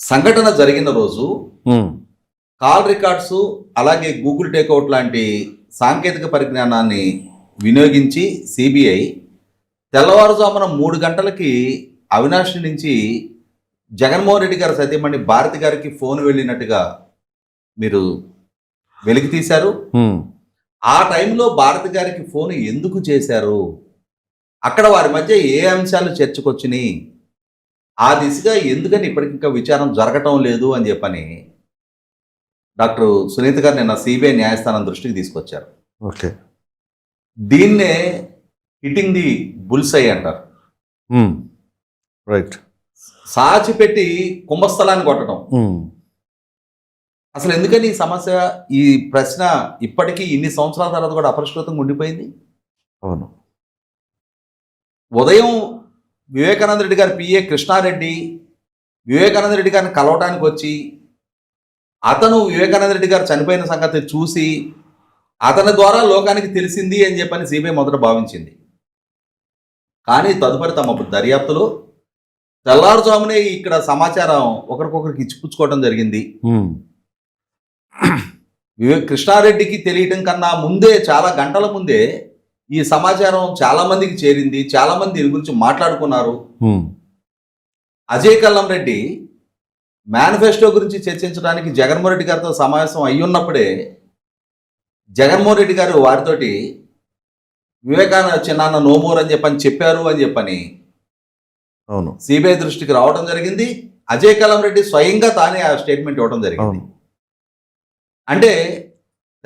సంఘటన జరిగిన రోజు కాల్ రికార్డ్స్ అలాగే గూగుల్ టేక్అవుట్ లాంటి సాంకేతిక పరిజ్ఞానాన్ని వినియోగించి సిబిఐ తెల్లవారుజామున మూడు గంటలకి అవినాష్ నుంచి జగన్మోహన్ రెడ్డి గారి సతీమణి భారతి గారికి ఫోన్ వెళ్ళినట్టుగా మీరు వెలికి తీశారు. ఆ టైంలో భారతి గారికి ఫోన్ ఎందుకు చేశారు? అక్కడ వారి మధ్య ఏ అంశాలు చర్చకొచ్చినాయి? ఆ దిశగా ఎందుకని ఇప్పటికింకా విచారం జరగటం లేదు అని చెప్పని డాక్టర్ సునీత గారు నిన్న సిబిఐ న్యాయస్థానం దృష్టికి తీసుకొచ్చారు. ఓకే. దీన్నే హిట్టింగ్ ది బుల్స్ అయ్యి అంటారు రైట్. సాచి పెట్టి కుంభస్థలాన్ని కొట్టడం. అసలు ఎందుకని ఈ సమస్య ఈ ప్రశ్న ఇప్పటికీ ఇన్ని సంవత్సరాల తర్వాత కూడా అపరిష్కృతంగా ఉండిపోయింది? అవును. ఉదయం వివేకానంద రెడ్డి గారి పిఏ కృష్ణారెడ్డి వివేకానంద రెడ్డి గారిని కలవటానికి వచ్చి అతను వివేకానంద రెడ్డి గారు చనిపోయిన సంగతి చూసి అతని ద్వారా లోకానికి తెలిసింది అని చెప్పని సిబిఐ మొదట భావించింది. కానీ తదుపరి తమ దర్యాప్తులో తెల్లారుజామునే ఇక్కడ సమాచారం ఒకరికొకరికి ఇచ్చిపుచ్చుకోవడం జరిగింది. వివేక్ కృష్ణారెడ్డికి తెలియటం కన్నా ముందే చాలా గంటల ముందే ఈ సమాచారం చాలా మందికి చేరింది చాలా మంది దీని గురించి మాట్లాడుకున్నారు. అజయ్ కల్లం రెడ్డి మేనిఫెస్టో గురించి చర్చించడానికి జగన్మోహన్ రెడ్డి గారితో సమావేశం అయ్యున్నప్పుడే జగన్మోహన్ రెడ్డి గారు వారితోటి వివేకానంద చిన్నాన్న నోమూర్ అని చెప్పని చెప్పారు అని చెప్పని అవును. సిబిఐ దృష్టికి రావడం జరిగింది. అజయ్ కల్లం రెడ్డి స్వయంగా తానే ఆ స్టేట్మెంట్ ఇవ్వడం జరిగింది. అంటే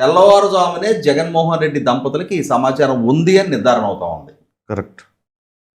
తెల్లవారుజామునే జగన్మోహన్ రెడ్డి దంపతులకి ఈ సమాచారం ఉంది అని నిర్ధారణ అవుతా ఉంది. కరెక్ట్.